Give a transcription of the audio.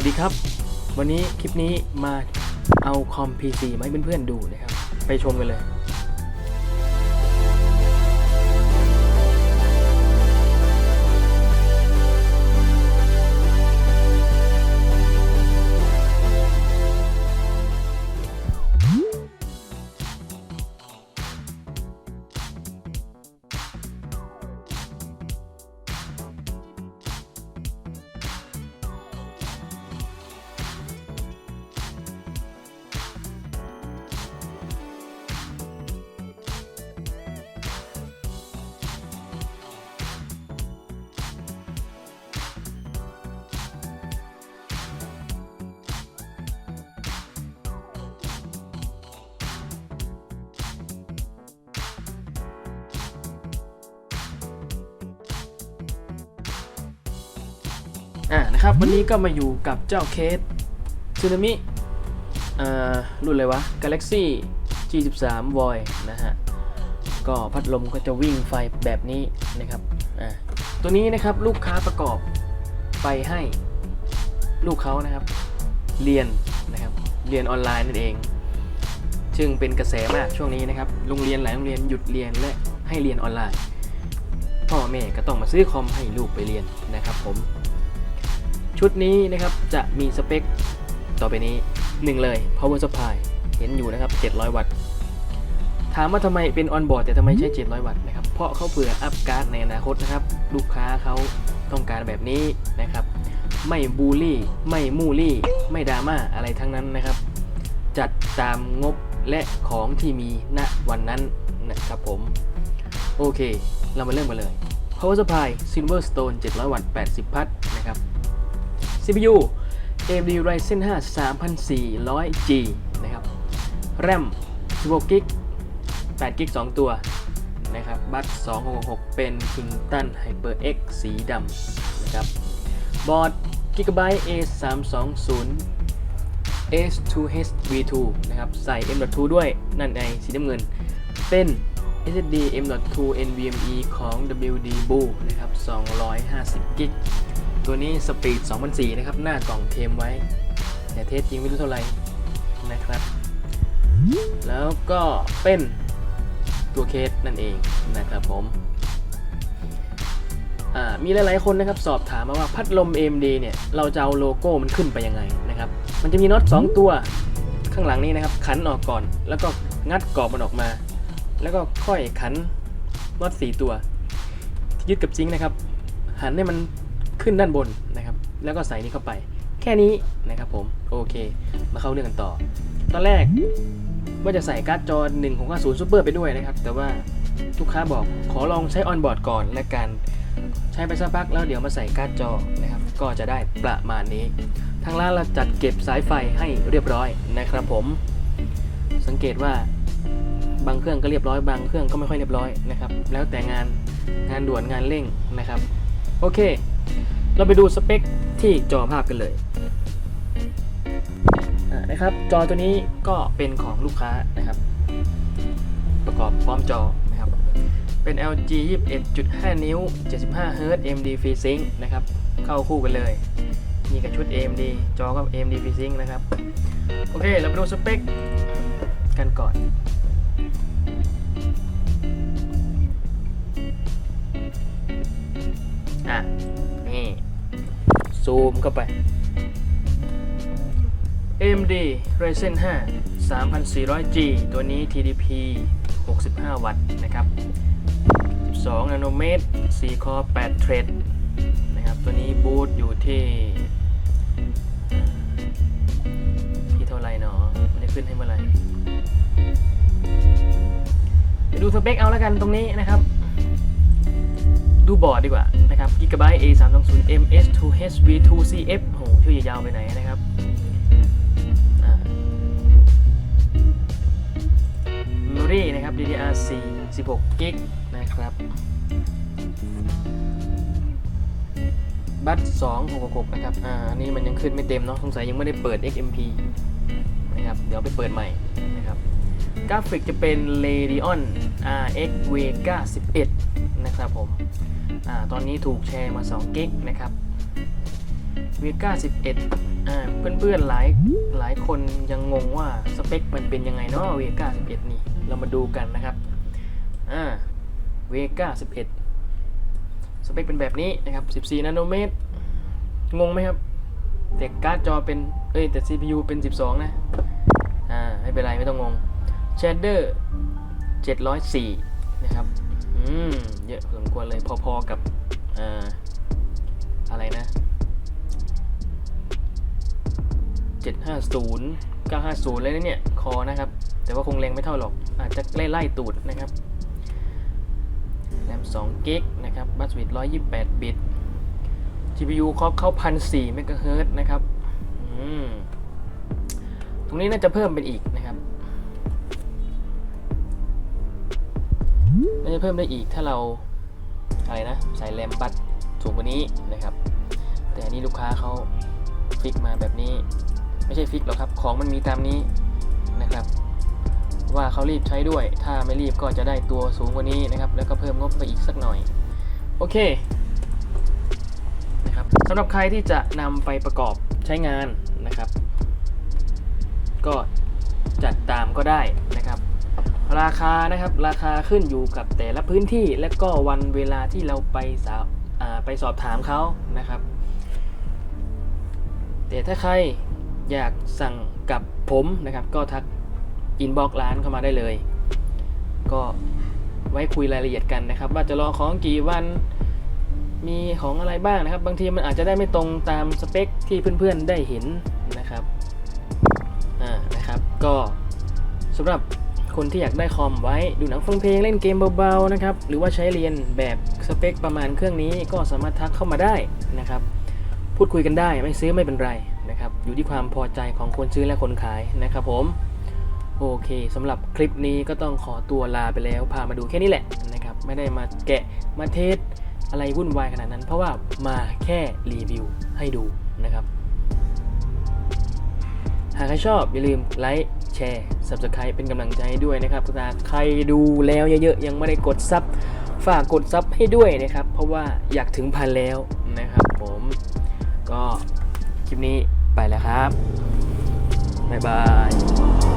วัสดีครับ วันนี้คลิปนี้มาเอาคอม PC มาให้เพื่อนๆดูนะครับ ไปชมกันเลย อ่านะครับวันนี้ก็มาอยู่กับเจ้าเคสซูนามิอ่ารุ่นอะไรวะ Galaxy G13 Void นะฮะก็พัดลมก็จะวิ่งไฟแบบนี้นะครับอ่าตัวนี้นะครับลูกค้าประกอบไปให้ลูกเขานะครับ เรียนนะครับเรียนออนไลน์นั่นเอง ซึ่งเป็นกระแสมากช่วงนี้นะครับโรงเรียนหลายโรงเรียนหยุดเรียนและให้เรียนออนไลน์ พ่อแม่ก็ต้องมาซื้อคอมให้ลูกไปเรียนนะครับผม ชุดนี้นะครับจะมีสเปคต่อไปนี้ 1 เลย power supply เห็นอยู่นะครับ 700 วัตต์ ถามว่าทำไมเป็น on board แต่ทำไมใช้ 700 วัตต์นะครับ เพราะเขาเผื่ออัพการ์ดในอนาคตนะครับ ลูกค้าเขาต้องการแบบนี้นะครับ ไม่บูลลี่ ไม่มูลลี่ ไม่ดราม่าอะไรทั้งนั้นนะครับ จัดตามงบและของที่มีณวันนั้นนะครับผม โอเค เรามาเริ่มกันเลย power supply silverstone 700 วัตต์ 80 พัทนะครับ CPU AMD Ryzen 5 3400G นะครับ RAM 16 g b 8 g b 2 ตัวนะครับบัต266 เป็น Kingston HyperX สีดำนะครับ บอร์ด Gigabyte A320 S2H V2 นะครับ ใส่ M.2 ด้วย นั่นไงสีน้ำเงิน เป็น SSD M.2 NVMe ของ WD Blue นะครับ 250 g b ตัวนี้สปีด2004นะครับ หน้ากล่องเทมไว้ แต่เทสจริงไม่รู้เท่าไหร่นะครับ แล้วก็เป็นตัวเคสนั่นเองนะครับผมอ่ามีหลายๆคนนะครับสอบถามมาว่าพัดลม AMD เนี่ยเราจะเอาโลโก้มันขึ้นไปยังไงนะครับมันจะมีน็อต2 ตัวข้างหลังนี้นะครับ ขันออกก่อน แล้วก็งัดกรอบมันออกมา แล้วก็ค่อยขันน็อต4ตัวยึดกับซิงนะครับ หันให้มัน ขึ้นด้านบนนะครับ แล้วก็ใส่นี้เข้าไป แค่นี้นะครับผมโอเค มาเข้าเรื่องกันต่อ ตอนแรกว่าจะใส่การ์ดจอ1650 Super ไปด้วยนะครับ แต่ว่าลูกค้าบอกขอลองใช้ออนบอร์ดก่อนและกันใช้ไปสักพักแล้วเดี๋ยวมาใส่การ์ดจอนะครับ ก็จะได้ประมาณนี้ ทางร้านเราจัดเก็บสายไฟให้เรียบร้อยนะครับผม สังเกตว่าบางเครื่องก็เรียบร้อยบางเครื่องก็ไม่ค่อยเรียบร้อยนะครับ แล้วแต่งานงานด่วนงานเร่งนะครับ โอเค เราไปดูสเปคที่จอภาพกันเลยนะครับ จอตัวนี้ก็เป็นของลูกค้านะครับ ประกอบพร้อมจอนะครับ เป็น LG 21.5 นิ้ว 75 Hz AMD FreeSync นะครับ เข้าคู่กันเลยนี่กับชุด AMD จอก็ AMD FreeSync นะครับ โอเค เราไปดูสเปคกันก่อนอะนี่ ซูมเข้าไป AMD Ryzen 5 3400G ตัวนี้ TDP 65 วัตต์นะครับ 12 นาโนเมตร 4 คอ8เทรดนะครับ ตัวนี้บูตอยู่ที่ ที่เท่าไรเนาะมันจะขึ้นให้เมื่อไหร่ไปดูสเปคเอาแล้วกันตรงนี้นะครับ ดูบอร์ดดีกว่านะครับ Gigabyte A320 MS2H V2CF โหชื่อยาวไปไหนนะครับอ่า Memory นะครับ DDR4 16 g b นะครับ บัต2666 นะครับ อ่าอันนี้มันยังขึ้นไม่เต็มเนาะ สงสัยยังไม่ได้เปิด XMP นะครับ เดี๋ยวไปเปิดใหม่นะครับ กราฟิกจะเป็น Radeon RX Vega 11 นะครับผม อ่าตอนนี้ถูกแชร์มา2กิกนะครับ Vega 11อ่าเพื่อนๆหลายหลายคนยังงงว่าสเปคมันเป็นยังไงเนาะเวก้า11นี่เรามาดูกันนะครับอ่าเวก้า11สเปคเป็นแบบนี้นะครับ14นาโนเมตร งงไหมครับ แต่การ์ดจอเป็น เอ้ยแต่ CPU เป็น 12 นะ อ่า ไม่เป็นไร ไม่ต้องงง Shader 704 นะครับ อืม เยอะพอสมควรเลยพอๆกับอ่าอะไรนะ 750 950 เลยนะเนี่ย คอนะครับ แต่ว่าคงแรงไม่เท่าหรอก อาจจะไล่ไล่ตูดนะครับแรม2กิกนะครับบัสวิด128 บิต GPU ครอบเข้า1,004เมกะเฮิรตซ์นะครับอืมตรงนี้น่าจะเพิ่มเป็นอีกนะครับ น่าจะเพิ่มได้อีกถ้าเราอะไรนะใส่แรมบัสสูงกว่านี้นะครับ แต่อันนี้ลูกค้าเขาฟิกมาแบบนี้ ไม่ใช่ฟิกหรอกครับ ของมันมีตามนี้นะครับ ว่าเขารีบใช้ด้วย ถ้าไม่รีบก็จะได้ตัวสูงกว่านี้นะครับ แล้วก็เพิ่มงบไปอีกสักหน่อย โอเคนะครับสำหรับใครที่จะนำไปประกอบใช้งานนะครับ ก็จัดตามก็ได้นะครับ ราคานะครับราคาขึ้นอยู่กับแต่ละพื้นที่และก็วันเวลาที่เราไปสอ่าไปสอบถามเขานะครับ แต่ถ้าใครอยากสั่งกับผมนะครับ ก็ทักอินบ็อกร้านเข้ามาได้เลย ก็ไว้คุยรายละเอียดกันนะครับ ว่าจะรอของกี่วันมีของอะไรบ้างนะครับ บางทีมันอาจจะได้ไม่ตรงตามสเปคที่เพื่อนๆได้เห็นนะครับอ่านะครับ ก็สำหรับ คนที่อยากได้คอมไว้ดูหนังฟังเพลงเล่นเกมเบาๆนะครับหรือว่าใช้เรียนแบบสเปคประมาณเครื่องนี้ก็สามารถทักเข้ามาได้นะครับพูดคุยกันได้ไม่ซื้อไม่เป็นไรนะครับอยู่ที่ความพอใจของคนซื้อและคนขายนะครับผมโอเคสำหรับคลิปนี้ก็ต้องขอตัวลาไปแล้ว พามาดูแค่นี้แหละนะครับไม่ได้มาแกะมาเทสอะไรวุ่นวายขนาดนั้น เพราะว่ามาแค่รีวิวให้ดูนะครับ หากใครชอบอย่าลืมไลค์ แชร์ Subscribe เป็นกำลังใจด้วยนะครับถ้าใครดูแล้วเยอะๆ ยังไม่ได้กดซับฝากกดซับให้ด้วยนะครับ เพราะว่าอยากถึงพันแล้วนะครับผมก็คลิปนี้ไปแล้วครับ บ๊ายบาย